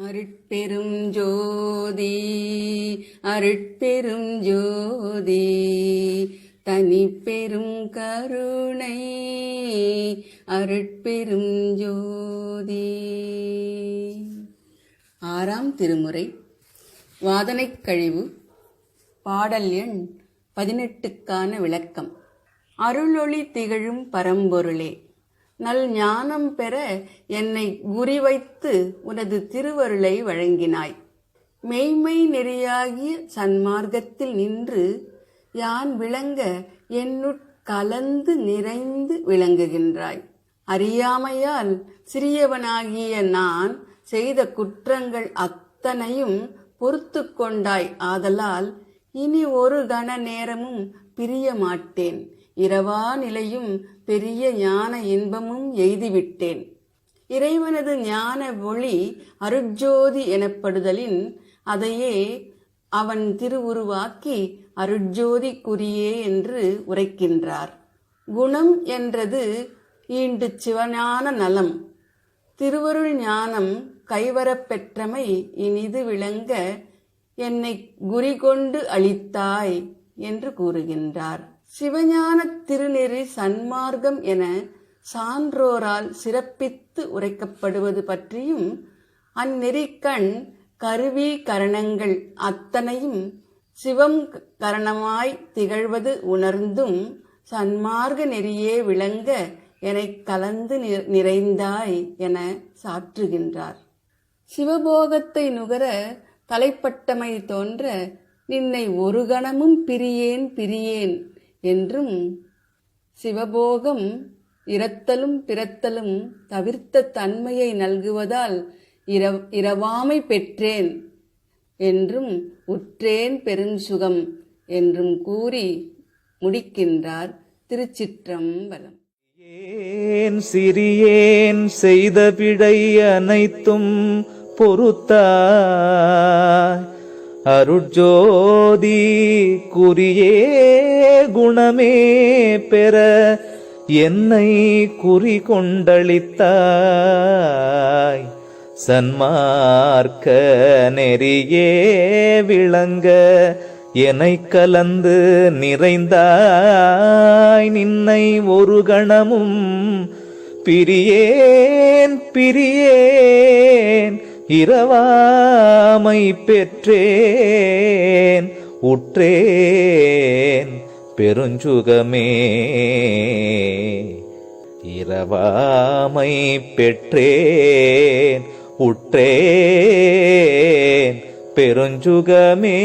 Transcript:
அருட்பெரும் ஜோதி அருட்பெரும் ஜோதி தனிப்பெரும் கருணை அருட்பெரும் ஜோதி. ஆறாம் திருமுறை வாதனைக் கழிவு பாடல் எண் பதினெட்டுக்கான விளக்கம். அருளொளி திகழும் பரம்பொருளே. நல் ஞானம் பெற என்னை குறிவைத்து உனது திருவருளை வழங்கினாய். மெய்மை நெறியாகிய சன்மார்க்கத்தில் நின்று யான் விளங்க என்னுட் கலந்து நிறைந்து விளங்குகின்றாய். அறியாமையால் சிறியவனாகிய நான் செய்த குற்றங்கள் அத்தனையும் பொறுத்து கொண்டாய் ஆதலால் இனி ஒரு கண நேரமும் பிரிய மாட்டேன் இரவா நிலையும் பெரிய ஞான இன்பமும் எய்திவிட்டேன். இறைவனது ஞான ஒளி அருட்ஜோதி எனப்படுதலின் அதையே அவன் திருவுருவாக்கி அருட்ஜோதி குறியே என்று உரைக்கின்றார். குணம் என்றது ஈண்டு சிவஞான நலம். திருவருள் ஞானம் கைவரப்பெற்றமை இனிது விளங்க என்னை குறிகொண்டு அளித்தாய் என்று கூறுகின்றார். சிவஞான திருநெறி சன்மார்க்கம் என சான்றோரால் சிறப்பித்து உரைக்கப்படுவது பற்றியும் அந்நெறிக்கண் கருவி கரணங்கள் அத்தனையும் சிவம் கரணமாய் திகழ்வது உணர்ந்தும் சன்மார்க்க நெறியே விளங்க எனக் கலந்து நி- நிறைந்தாய் என சாற்றுகின்றார். சிவபோகத்தை நுகர தலைப்பட்டமை தோன்ற நின்னை ஒரு கணமும் பிரியேன் பிரியேன் என்றும் சிவபோகம் இரத்தலும் பிறத்தலும் தவிர்த்த தன்மையை நல்குவதால் இர இரவாமை பெற்றேன் என்றும் உற்றேன் பெருஞ்சுகம் என்றும் கூறி முடிக்கின்றார் திருச்சிற்றம்பலம். ஏன் சிறியேன் செய்த பிழை அனைத்தும் பொறுத்தாய்? அருட்ஜோதி குறியே குணமே பெற என்னை குறி கொண்டளித்தாய். சன்மார்க்க நெறியே விளங்க என்னை கலந்து நிறைந்தாய். நின்னை ஒரு கணமும் பிரியேன் பிரியேன். இரவாமை பெற்றேன் உற்றேன் பெருஞ்சுகமே. இரவாமை பெற்றேன் உற்றேன் பெருஞ்சுகமே.